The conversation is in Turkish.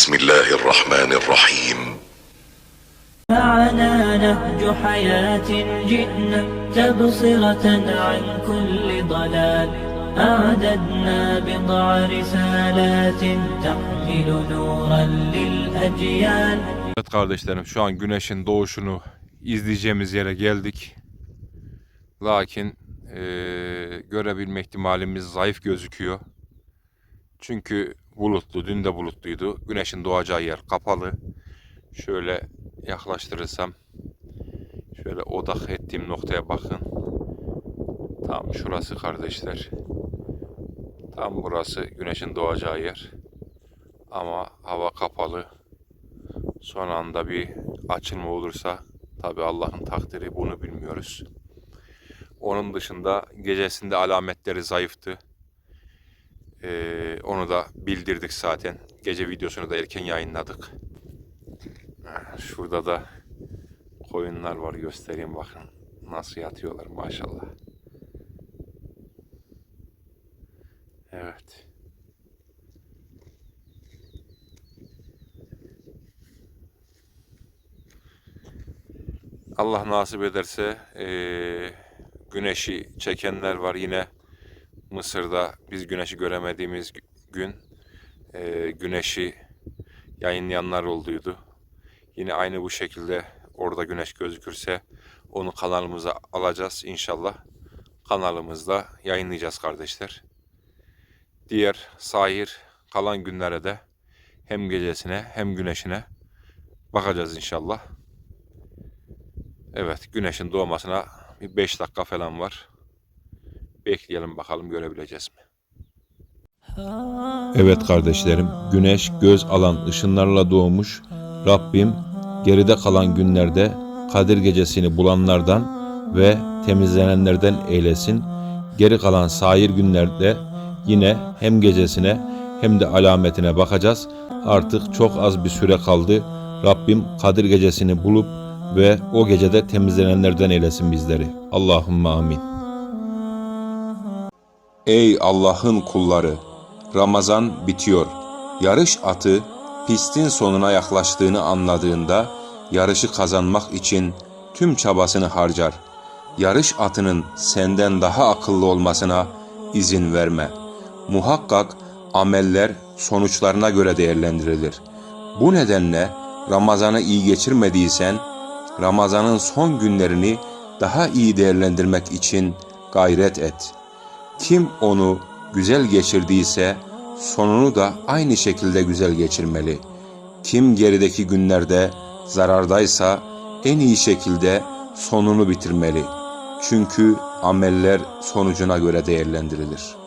بسم الله الرحمن الرحيم معنا نهج حياة جئنا تبصرة عن كل ضلال أعددنا بضع رسالات تحمل نورا للأجيال Evet kardeşlerim şu an güneşin doğuşunu izleyeceğimiz yere geldik. Lakin eee, görebilme ihtimalimiz zayıf gözüküyor. Çünkü bulutlu, dün de bulutluydu. Güneşin doğacağı yer kapalı. Şöyle yaklaştırırsam şöyle odak ettiğim noktaya bakın. Tam şurası kardeşler. Tam burası güneşin doğacağı yer. Ama hava kapalı. Son anda bir açılma olursa tabi Allah'ın takdiri bunu bilmiyoruz. Onun dışında gecesinde alametleri zayıftı. Ee, onu da bildirdik zaten. Gece videosunu da erken yayınladık. Şurada da koyunlar var göstereyim bakın. Nasıl yatıyorlar maşallah. Evet. Allah nasip ederse eee, güneşi çekenler var yine Mısır'da biz güneşi göremediğimiz gü- gün eee, güneşi yayınlayanlar olduydu. Yine aynı bu şekilde orada güneş gözükürse onu kanalımıza alacağız inşallah. Kanalımızda yayınlayacağız kardeşler. Diğer sahir kalan günlere de hem gecesine hem güneşine bakacağız inşallah. Evet, güneşin doğmasına bir 5 dakika falan var. Bekleyelim bakalım görebileceğiz mi? Evet kardeşlerim, güneş göz alan ışınlarla doğmuş. Rabbim geride kalan günlerde Kadir gecesini bulanlardan ve temizlenenlerden eylesin. Geri kalan sair günlerde yine hem gecesine hem de alametine bakacağız. Artık çok az bir süre kaldı. Rabbim Kadir gecesini bulup ve o gecede temizlenenlerden eylesin bizleri. Allahümme amin. Ey Allah'ın kulları! Ramazan bitiyor. Yarış atı pistin sonuna yaklaştığını anladığında yarışı kazanmak için tüm çabasını harcar. Yarış atının senden daha akıllı olmasına izin verme. Muhakkak ameller sonuçlarına göre değerlendirilir. Bu nedenle Ramazan'ı iyi geçirmediysen Ramazan'ın son günlerini daha iyi değerlendirmek için gayret et.'' Kim onu güzel geçirdiyse sonunu da aynı şekilde güzel geçirmeli. Kim gerideki günlerde zarardaysa en iyi şekilde sonunu bitirmeli. Çünkü ameller sonucuna göre değerlendirilir.''